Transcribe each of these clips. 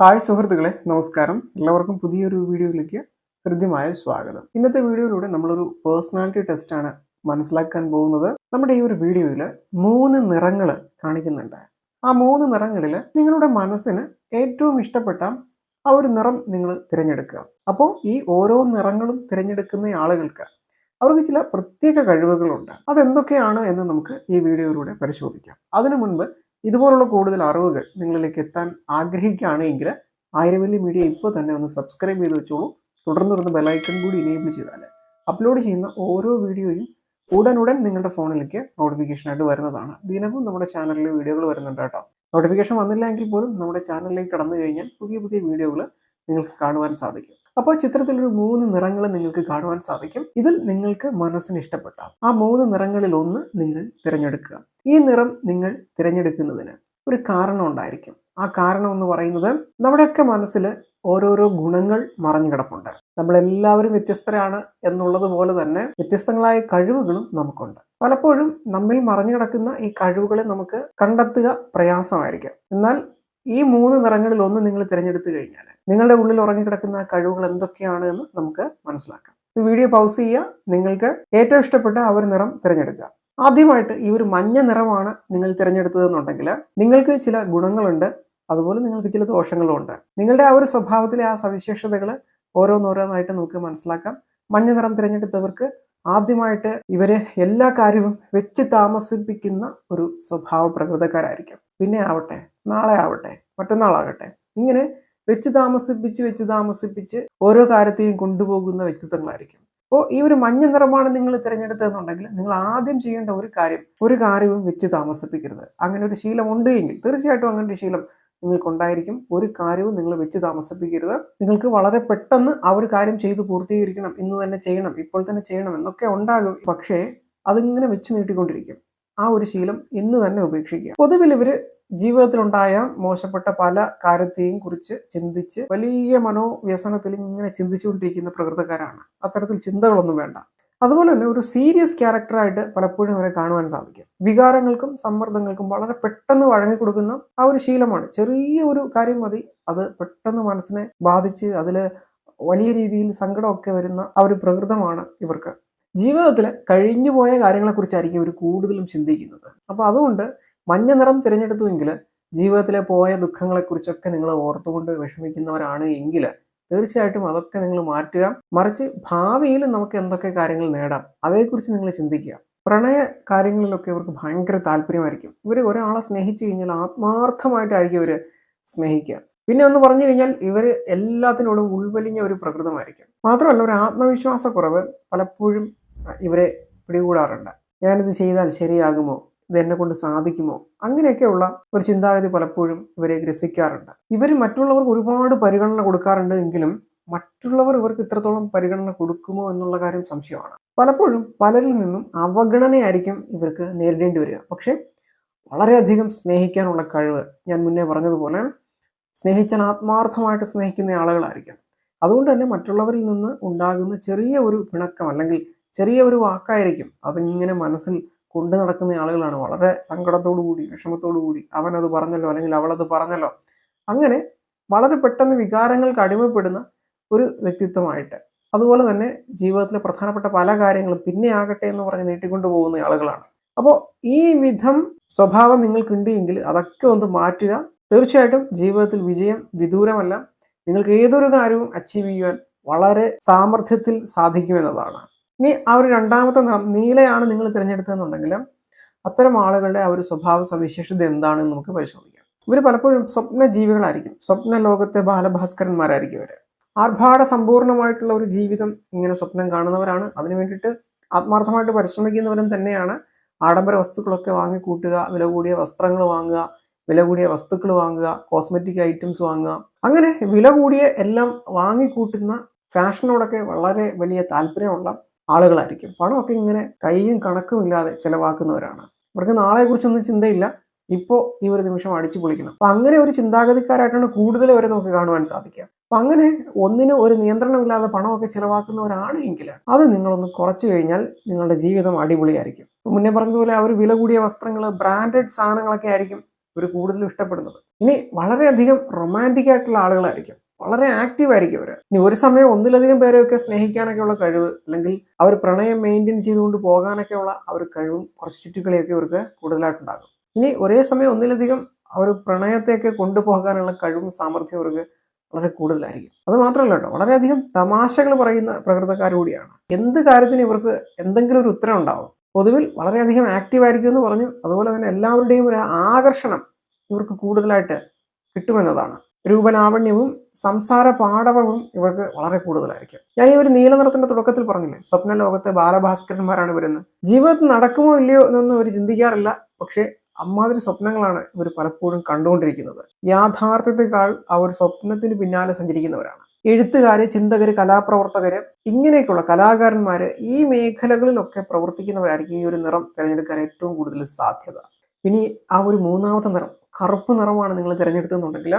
Hi സുഹൃത്തുക്കളെ നമസ്കാരം. എല്ലാവർക്കും പുതിയൊരു വീഡിയോയിലേക്ക് ഹൃദ്യമായ സ്വാഗതം. ഇന്നത്തെ വീഡിയോയിലൂടെ നമ്മളൊരു പേഴ്സണാലിറ്റി ടെസ്റ്റാണ് മനസ്സിലാക്കാൻ പോകുന്നത്. നമ്മുടെ ഈ ഒരു വീഡിയോയിൽ മൂന്ന് നിറങ്ങൾ കാണിക്കുന്നുണ്ട്. ആ മൂന്ന് നിറങ്ങളിൽ നിങ്ങളുടെ മനസ്സിന് ഏറ്റവും ഇഷ്ടപ്പെട്ട ആ ഒരു നിറം നിങ്ങൾ തിരഞ്ഞെടുക്കുക. അപ്പോൾ ഈ ഓരോ നിറങ്ങളും തിരഞ്ഞെടുക്കുന്ന ആളുകൾക്ക് അവർക്ക് ചില പ്രത്യേക കഴിവുകളുണ്ട്. അതെന്തൊക്കെയാണ് എന്ന് നമുക്ക് ഈ വീഡിയോയിലൂടെ പരിശോധിക്കാം. അതിനു മുൻപ് ഇതുപോലുള്ള കൂടുതൽ അറിവുകൾ നിങ്ങളിലേക്ക് എത്താൻ ആഗ്രഹിക്കുകയാണെങ്കിൽ ആയിരവല്ലി മീഡിയ ഇപ്പോൾ തന്നെ ഒന്ന് സബ്സ്ക്രൈബ് ചെയ്ത് വെച്ചോളൂ. തുടർന്ന് തുടർന്ന് ബെലൈക്കൺ കൂടി ഇനേബിൾ ചെയ്താൽ അപ്ലോഡ് ചെയ്യുന്ന ഓരോ വീഡിയോയും ഉടനുടൻ നിങ്ങളുടെ ഫോണിലേക്ക് നോട്ടിഫിക്കേഷനായിട്ട് വരുന്നതാണ്. ദിനവും നമ്മുടെ ചാനലിൽ വീഡിയോകൾ വരുന്നുണ്ട് കേട്ടോ. നോട്ടിഫിക്കേഷൻ വന്നില്ലെങ്കിൽ പോലും നമ്മുടെ ചാനലിലേക്ക് കടന്നു കഴിഞ്ഞാൽ പുതിയ പുതിയ വീഡിയോകൾ നിങ്ങൾക്ക് കാണുവാൻ സാധിക്കും. അപ്പോൾ ചിത്രത്തിൽ ഒരു മൂന്ന് നിറങ്ങൾ നിങ്ങൾക്ക് കാണുവാൻ സാധിക്കും. ഇതിൽ നിങ്ങൾക്ക് മനസ്സിന് ഇഷ്ടപ്പെട്ട ആ മൂന്ന് നിറങ്ങളിൽ ഒന്ന് നിങ്ങൾ തിരഞ്ഞെടുക്കുക. ഈ നിറം നിങ്ങൾ തിരഞ്ഞെടുക്കുന്നതിന് ഒരു കാരണം ഉണ്ടായിരിക്കും. ആ കാരണം എന്ന് പറയുന്നത് നമ്മുടെയൊക്കെ മനസ്സിൽ ഓരോരോ ഗുണങ്ങൾ മറഞ്ഞു കിടപ്പുണ്ട്. നമ്മളെല്ലാവരും വ്യത്യസ്തരാണ് എന്നുള്ളത് പോലെ തന്നെ വ്യത്യസ്തങ്ങളായ കഴിവുകളും നമുക്കുണ്ട്. പലപ്പോഴും നമ്മിൽ മറഞ്ഞു കിടക്കുന്ന ഈ കഴിവുകളെ നമുക്ക് കണ്ടെത്തുക പ്രയാസമായിരിക്കും. എന്നാൽ ഈ മൂന്ന് നിറങ്ങളിൽ ഒന്ന് നിങ്ങൾ തിരഞ്ഞെടുത്തു കഴിഞ്ഞാൽ നിങ്ങളുടെ ഉള്ളിൽ ഉറങ്ങിക്കിടക്കുന്ന കഴിവുകൾ എന്തൊക്കെയാണ് എന്ന് നമുക്ക് മനസ്സിലാക്കാം. വീഡിയോ പൗസ് ചെയ്യുക നിങ്ങൾക്ക് ഏറ്റവും ഇഷ്ടപ്പെട്ട ആ ഒരു നിറം തിരഞ്ഞെടുക്കുക. ആദ്യമായിട്ട് ഈ ഒരു മഞ്ഞ നിറമാണ് നിങ്ങൾ തിരഞ്ഞെടുത്തതെന്നുണ്ടെങ്കിൽ നിങ്ങൾക്ക് ചില ഗുണങ്ങളുണ്ട് അതുപോലെ നിങ്ങൾക്ക് ചില ദോഷങ്ങളും ഉണ്ട്. നിങ്ങളുടെ ആ ഒരു സ്വഭാവത്തിലെ ആ സവിശേഷതകൾ ഓരോന്നോരോന്നായിട്ട് നമുക്ക് മനസ്സിലാക്കാം. മഞ്ഞ നിറം തിരഞ്ഞെടുത്തവർക്ക് ആദ്യമായിട്ട് ഇവർ എല്ലാ കാര്യവും വെച്ച് താമസിപ്പിക്കുന്ന ഒരു സ്വഭാവ പ്രകൃതക്കാരായിരിക്കും. പിന്നെ ആവട്ടെ നാളെ ആവട്ടെ മറ്റന്നാളാകട്ടെ ഇങ്ങനെ വെച്ച് താമസിപ്പിച്ച് വെച്ച് താമസിപ്പിച്ച് ഓരോ കാര്യത്തെയും കൊണ്ടുപോകുന്ന വ്യക്തിത്വങ്ങളായിരിക്കും. അപ്പോൾ ഈ ഒരു മഞ്ഞ നിറമാണ് നിങ്ങൾ തിരഞ്ഞെടുത്തതെന്നുണ്ടെങ്കിൽ നിങ്ങൾ ആദ്യം ചെയ്യേണ്ട ഒരു കാര്യം ഒരു കാര്യവും വെച്ച് താമസിപ്പിക്കരുത്. അങ്ങനെ ഒരു ശീലം ഉണ്ട് എങ്കിൽ തീർച്ചയായിട്ടും അങ്ങനെ ഒരു ശീലം നിങ്ങൾക്കുണ്ടായിരിക്കും. ഒരു കാര്യവും നിങ്ങൾ വെച്ച് താമസിപ്പിക്കരുത്. നിങ്ങൾക്ക് വളരെ പെട്ടെന്ന് ആ ഒരു കാര്യം ചെയ്ത് പൂർത്തീകരിക്കണം ഇന്ന് തന്നെ ചെയ്യണം. ഇപ്പോൾ തന്നെ ചെയ്യണം എന്നൊക്കെ ഉണ്ടാകും. പക്ഷേ അതിങ്ങനെ വെച്ച് നീട്ടിക്കൊണ്ടിരിക്കും. ആ ഒരു ശീലം ഇന്ന് തന്നെ ഉപേക്ഷിക്കുക. പൊതുവിൽ ഇവർ ജീവിതത്തിലുണ്ടായ മോശപ്പെട്ട പല കാര്യത്തെയും കുറിച്ച് ചിന്തിച്ച് വലിയ മനോവ്യസനത്തിൽ ഇങ്ങനെ ചിന്തിച്ചുകൊണ്ടിരിക്കുന്ന പ്രകൃതക്കാരാണ്. അത്തരത്തിൽ ചിന്തകളൊന്നും വേണ്ട. അതുപോലെ തന്നെ ഒരു സീരിയസ് ക്യാരക്ടറായിട്ട് പലപ്പോഴും അവരെ കാണുവാൻ സാധിക്കും. വികാരങ്ങൾക്കും സമ്മർദ്ദങ്ങൾക്കും വളരെ പെട്ടെന്ന് വഴങ്ങിക്കൊടുക്കുന്ന ആ ഒരു ശീലമാണ്. ചെറിയ ഒരു കാര്യം മതി. അത് പെട്ടെന്ന് മനസ്സിനെ ബാധിച്ച് അതിൽ വലിയ രീതിയിൽ സങ്കടമൊക്കെ വരുന്ന ആ ഒരു പ്രകൃതമാണ് ഇവർക്ക്. ജീവിതത്തിൽ കഴിഞ്ഞുപോയ കാര്യങ്ങളെക്കുറിച്ചായിരിക്കും ഇവർ കൂടുതലും ചിന്തിക്കുന്നത്. അപ്പോൾ അതുകൊണ്ട് മഞ്ഞ നിറം തിരഞ്ഞെടുത്തുവെങ്കിൽ ജീവിതത്തിലെ പോയ ദുഃഖങ്ങളെക്കുറിച്ചൊക്കെ നിങ്ങൾ ഓർത്തുകൊണ്ട് വിഷമിക്കുന്നവരാണ് എങ്കിൽ തീർച്ചയായിട്ടും അതൊക്കെ നിങ്ങൾ മാറ്റുക. മറിച്ച് ഭാവിയിൽ നമുക്ക് എന്തൊക്കെ കാര്യങ്ങൾ നേടാം അതേക്കുറിച്ച് നിങ്ങൾ ചിന്തിക്കുക. പ്രണയ കാര്യങ്ങളിലൊക്കെ ഇവർക്ക് ഭയങ്കര താല്പര്യമായിരിക്കും. ഇവർ ഒരാളെ സ്നേഹിച്ചു കഴിഞ്ഞാൽ ആത്മാർത്ഥമായിട്ടായിരിക്കും ഇവർ സ്നേഹിക്കുക. പിന്നെ ഒന്ന് പറഞ്ഞു കഴിഞ്ഞാൽ ഇവർ എല്ലാത്തിനോടും ഉൾവലിഞ്ഞ ഒരു പ്രകൃതമായിരിക്കും. മാത്രമല്ല ഒരു ആത്മവിശ്വാസക്കുറവ് പലപ്പോഴും ഇവരെ പിടികൂടാറുണ്ട്. ഞാനിത് ചെയ്താൽ ശരിയാകുമോ? ഇത് എന്നെ കൊണ്ട് സാധിക്കുമോ? അങ്ങനെയൊക്കെയുള്ള ഒരു ചിന്താഗതി പലപ്പോഴും ഇവരെ ഗ്രസിക്കാറുണ്ട്. ഇവർ മറ്റുള്ളവർക്ക് ഒരുപാട് പരിഗണന കൊടുക്കാറുണ്ട് എങ്കിലും മറ്റുള്ളവർ ഇവർക്ക് ഇത്രത്തോളം പരിഗണന കൊടുക്കുമോ എന്നുള്ള കാര്യം സംശയമാണ്. പലപ്പോഴും പലരിൽ നിന്നും അവഗണനയായിരിക്കും ഇവർക്ക് നേരിടേണ്ടി വരിക. പക്ഷേ വളരെയധികം സ്നേഹിക്കാനുള്ള കഴിവ് ഞാൻ മുന്നേ പറഞ്ഞതുപോലെ സ്നേഹിച്ചാൽ ആത്മാർത്ഥമായിട്ട് സ്നേഹിക്കുന്ന ആളുകളായിരിക്കും. അതുകൊണ്ട് തന്നെ മറ്റുള്ളവരിൽ നിന്ന് ഉണ്ടാകുന്ന ചെറിയ ഒരു പിണക്കം അല്ലെങ്കിൽ ചെറിയ ഒരു വാക്കായിരിക്കും അതിങ്ങനെ മനസ്സിൽ കൊണ്ടു നടക്കുന്ന ആളുകളാണ്. വളരെ സങ്കടത്തോടു കൂടി വിഷമത്തോടു കൂടി അവനത് പറഞ്ഞല്ലോ അല്ലെങ്കിൽ അവളത് പറഞ്ഞല്ലോ. അങ്ങനെ വളരെ പെട്ടെന്ന് വികാരങ്ങൾക്ക് അടിമപ്പെടുന്ന ഒരു വ്യക്തിത്വമായിട്ട് അതുപോലെ തന്നെ ജീവിതത്തിലെ പ്രധാനപ്പെട്ട പല കാര്യങ്ങളും പിന്നെ ആകട്ടെ എന്ന് പറഞ്ഞ് നീട്ടിക്കൊണ്ടു പോകുന്ന ആളുകളാണ്. അപ്പോൾ ഈ വിധം സ്വഭാവം നിങ്ങൾക്കുണ്ട് എങ്കിൽ അതൊക്കെ ഒന്ന് മാറ്റുക. തീർച്ചയായിട്ടും ജീവിതത്തിൽ വിജയം വിദൂരമല്ല. നിങ്ങൾക്ക് ഏതൊരു കാര്യവും അച്ചീവ് ചെയ്യുവാൻ വളരെ സാമർഥ്യത്തിൽ സാധിക്കുമെന്നതാണ് ഇനി ആ ഒരു രണ്ടാമത്തെ നിറം നീലയാണ് നിങ്ങൾ തിരഞ്ഞെടുത്തതെന്നുണ്ടെങ്കിൽ അത്തരം ആളുകളുടെ ആ ഒരു സ്വഭാവ സവിശേഷത എന്താണെന്ന് നമുക്ക് പരിശോധിക്കാം. ഇവർ പലപ്പോഴും സ്വപ്ന ജീവികളായിരിക്കും സ്വപ്ന ലോകത്തെ ബാലഭാസ്കരന്മാരായിരിക്കും ഇവർ ആർഭാട സമ്പൂർണമായിട്ടുള്ള ഒരു ജീവിതം ഇങ്ങനെ സ്വപ്നം കാണുന്നവരാണ്. അതിനു വേണ്ടിയിട്ട് ആത്മാർത്ഥമായിട്ട് പരിശ്രമിക്കുന്നവരും തന്നെയാണ്. ആഡംബര വസ്തുക്കളൊക്കെ വാങ്ങിക്കൂട്ടുക വില കൂടിയ വസ്ത്രങ്ങൾ വാങ്ങുക വില കൂടിയ വസ്തുക്കൾ വാങ്ങുക കോസ്മെറ്റിക് ഐറ്റംസ് വാങ്ങുക. അങ്ങനെ വില കൂടിയ എല്ലാം വാങ്ങിക്കൂട്ടുന്ന ഫാഷനോടൊക്കെ വളരെ വലിയ താല്പര്യമുള്ള ആളുകളായിരിക്കും. പണമൊക്കെ ഇങ്ങനെ കൈയും കണക്കും ഇല്ലാതെ ചിലവാക്കുന്നവരാണ്. അവർക്ക് നാളെക്കുറിച്ചൊന്നും ചിന്തയില്ല. ഇപ്പോൾ ഈ ഒരു നിമിഷം അടിച്ചു പൊളിക്കണം അപ്പൊ അങ്ങനെ ഒരു ചിന്താഗതിക്കാരായിട്ടാണ് കൂടുതൽ വരെ നമുക്ക് കാണുവാൻ സാധിക്കുക. അപ്പൊ അങ്ങനെ ഒന്നിനും ഒരു നിയന്ത്രണമില്ലാതെ പണമൊക്കെ ചിലവാക്കുന്നവരാണ് എങ്കിൽ അത് നിങ്ങളൊന്ന് കുറച്ചു കഴിഞ്ഞാൽ നിങ്ങളുടെ ജീവിതം അടിപൊളിയായിരിക്കും. മുന്നേ പറഞ്ഞതുപോലെ അവർ വില കൂടിയ വസ്ത്രങ്ങൾ ബ്രാൻഡഡ് സാധനങ്ങളൊക്കെ ആയിരിക്കും ഇവർ കൂടുതലും ഇഷ്ടപ്പെടുന്നത്. ഇനി വളരെയധികം റൊമാന്റിക് ആയിട്ടുള്ള ആളുകളായിരിക്കും. വളരെ ആക്റ്റീവ് ആയിരിക്കും അവർ ഇനി ഒരു സമയം ഒന്നിലധികം പേരെയൊക്കെ സ്നേഹിക്കാനൊക്കെ ഉള്ള കഴിവ് അല്ലെങ്കിൽ അവർ പ്രണയം മെയിന്റെയിൻ ചെയ്തുകൊണ്ട് പോകാനൊക്കെ ഉള്ള ഒരു കഴിവും കുറച്ച് ചുറ്റുകളിയൊക്കെ ഇവർക്ക് കൂടുതലായിട്ടുണ്ടാകും. ഇനി ഒരേ സമയം ഒന്നിലധികം അവർ പ്രണയത്തെയൊക്കെ കൊണ്ടുപോകാനുള്ള കഴിവും സാമർഥ്യം അവർക്ക് വളരെ കൂടുതലായിരിക്കും. അത് മാത്രമല്ല കേട്ടോ വളരെയധികം തമാശകൾ പറയുന്ന പ്രകൃതക്കാർ കൂടിയാണ്. എന്ത് കാര്യത്തിനും ഇവർക്ക് എന്തെങ്കിലും ഒരു ഉത്തരം ഉണ്ടാവും പൊതുവിൽ വളരെയധികം ആക്റ്റീവ് ആയിരിക്കും എന്ന് പറഞ്ഞു അതുപോലെ തന്നെ എല്ലാവരുടെയും ഒരു ആകർഷണം ഇവർക്ക് കൂടുതലായിട്ട് കിട്ടുമെന്നതാണ്. രൂപലാവണ്യവും സംസാര പാടവവും ഇവർക്ക് വളരെ കൂടുതലായിരിക്കും. ഞാൻ ഈ ഒരു നീല നിറത്തിന്റെ തുടക്കത്തിൽ പറഞ്ഞില്ലേ സ്വപ്ന ലോകത്തെ ബാലഭാസ്കരന്മാരാണ് ഇവരെന്ന് ജീവിതത്തിൽ നടക്കുമോ ഇല്ലയോ എന്നൊന്നും അവർ ചിന്തിക്കാറില്ല. പക്ഷേ അമ്മാതിരി സ്വപ്നങ്ങളാണ് ഇവർ പലപ്പോഴും കണ്ടുകൊണ്ടിരിക്കുന്നത്. യാഥാർത്ഥ്യത്തെക്കാൾ അവർ സ്വപ്നത്തിന് പിന്നാലെ സഞ്ചരിക്കുന്നവരാണ്. എഴുത്തുകാര് ചിന്തകര് കലാപ്രവർത്തകര് ഇങ്ങനെയൊക്കെയുള്ള കലാകാരന്മാര് ഈ മേഖലകളിലൊക്കെ പ്രവർത്തിക്കുന്നവരായിരിക്കും ഈ ഒരു നിറം തിരഞ്ഞെടുക്കാൻ ഏറ്റവും കൂടുതൽ സാധ്യത. ഇനി ആ ഒരു മൂന്നാമത്തെ നിറം കറുപ്പ് നിറമാണ് നിങ്ങൾ തിരഞ്ഞെടുത്തെന്നുണ്ടെങ്കിൽ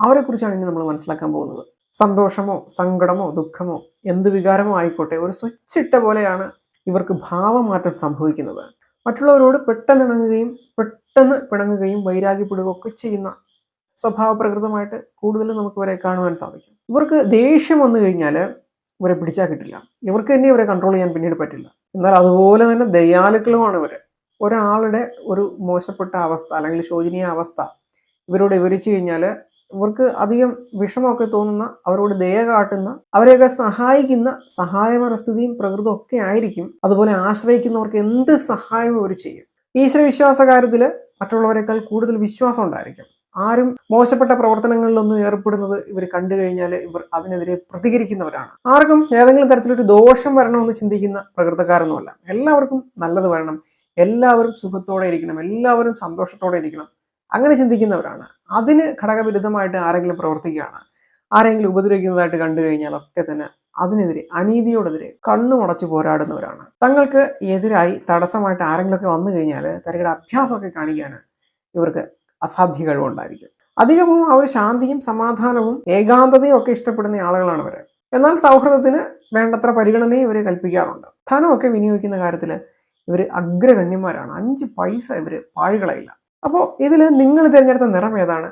അവരെ കുറിച്ചാണ് ഇനി നമ്മൾ മനസ്സിലാക്കാൻ പോകുന്നത്. സന്തോഷമോ സങ്കടമോ ദുഃഖമോ എന്ത് വികാരമോ ആയിക്കോട്ടെ ഒരു സ്വിച്ച് ഇട്ട പോലെയാണ് ഇവർക്ക് ഭാവമാറ്റം സംഭവിക്കുന്നത്. മറ്റുള്ളവരോട് പെട്ടെന്ന് ഇണങ്ങുകയും പെട്ടെന്ന് പിണങ്ങുകയും വൈരാഗ്യപ്പെടുകയും ഒക്കെ ചെയ്യുന്ന സ്വഭാവപ്രകൃതമായിട്ട് കൂടുതലും നമുക്ക് ഇവരെ കാണുവാൻ സാധിക്കും. ഇവർക്ക് ദേഷ്യം വന്നു കഴിഞ്ഞാൽ ഇവരെ പിടിച്ചാൽ കിട്ടില്ല. ഇവർക്ക് തന്നെ ഇവരെ കൺട്രോൾ ചെയ്യാൻ പിന്നീട് പറ്റില്ല. എന്നാൽ അതുപോലെ തന്നെ ദയാലുക്കളുമാണ് ഇവർ ഒരാളുടെ ഒരു മോശപ്പെട്ട അവസ്ഥ അല്ലെങ്കിൽ ശോചനീയ അവസ്ഥ ഇവരോട് വിവരിച്ചു കഴിഞ്ഞാൽ ഇവർക്ക് അധികം വിഷമമൊക്കെ തോന്നുന്ന അവരോട് ദയ കാട്ടുന്ന അവരെയൊക്കെ സഹായിക്കുന്ന സഹായ മനസ്ഥിതിയും പ്രകൃതം ഒക്കെ ആയിരിക്കും. അതുപോലെ ആശ്രയിക്കുന്നവർക്ക് എന്ത് സഹായവും അവർ ചെയ്യും. ഈശ്വര വിശ്വാസ കാര്യത്തിൽ മറ്റുള്ളവരെക്കാൾ കൂടുതൽ വിശ്വാസം ഉണ്ടായിരിക്കും. ആരും മോശപ്പെട്ട പ്രവർത്തനങ്ങളിലൊന്നും ഏർപ്പെടുന്നത് ഇവർ കണ്ടു കഴിഞ്ഞാൽ ഇവർ അതിനെതിരെ പ്രതികരിക്കുന്നവരാണ്. ആർക്കും ഏതെങ്കിലും തരത്തിലൊരു ദോഷം വരണമെന്ന് ചിന്തിക്കുന്ന പ്രകൃതക്കാരൊന്നുമല്ല. എല്ലാവർക്കും നല്ലത് വേണം എല്ലാവരും സുഖത്തോടെ ഇരിക്കണം. എല്ലാവരും സന്തോഷത്തോടെ ഇരിക്കണം. അങ്ങനെ ചിന്തിക്കുന്നവരാണ്. അതിന് ഘടകവിരുദ്ധമായിട്ട് ആരെങ്കിലും പ്രവർത്തിക്കുകയാണ്. ആരെങ്കിലും ഉപദ്രവിക്കുന്നതായിട്ട് കണ്ടു കഴിഞ്ഞാൽ ഒക്കെ തന്നെ അതിനെതിരെ അനീതിയോടെതിരെ കണ്ണുമടച്ച് പോരാടുന്നവരാണ്. തങ്ങൾക്ക് എതിരായി തടസ്സമായിട്ട് ആരെങ്കിലുമൊക്കെ വന്നു കഴിഞ്ഞാൽ തങ്ങളുടെ അഭ്യാസമൊക്കെ കാണിക്കാൻ ഇവർക്ക് അസാധ്യ കഴിവുണ്ടായിരിക്കും. അധികവും അവർ ശാന്തിയും സമാധാനവും ഏകാന്തതയും ഒക്കെ ഇഷ്ടപ്പെടുന്ന ആളുകളാണ് ഇവർ എന്നാൽ സൗഹൃദത്തിന് വേണ്ടത്ര പരിഗണനയും ഇവർ കൽപ്പിക്കാറുണ്ട്. ധനമൊക്കെ വിനിയോഗിക്കുന്ന കാര്യത്തിൽ ഇവർ അഗ്രഗണ്യന്മാരാണ്. അഞ്ച് പൈസ ഇവർ പാഴുകളയില്ല. അപ്പോൾ ഇതിൽ നിങ്ങൾ തിരഞ്ഞെടുത്ത നിറം ഏതാണ്?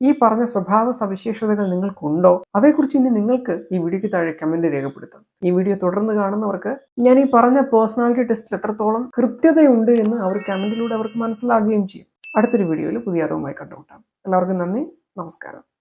ഈ പറഞ്ഞ സ്വഭാവ സവിശേഷതകൾ നിങ്ങൾക്കുണ്ടോ? അതേക്കുറിച്ച് ഇനി നിങ്ങൾക്ക് ഈ വീഡിയോയ്ക്ക് താഴെ കമന്റ് രേഖപ്പെടുത്താം. ഈ വീഡിയോ തുടർന്ന് കാണുന്നവർക്ക് ഞാൻ ഈ പറഞ്ഞ പേഴ്സണാലിറ്റി ടെസ്റ്റിൽ എത്രത്തോളം കൃത്യതയുണ്ട് എന്ന് അവർ കമന്റിലൂടെ അവർക്ക് മനസ്സിലാകുകയും ചെയ്യും. അടുത്തൊരു വീഡിയോയിൽ പുതിയ അറിവുമായി കണ്ടുമുട്ടാം. എല്ലാവർക്കും നന്ദി. നമസ്കാരം.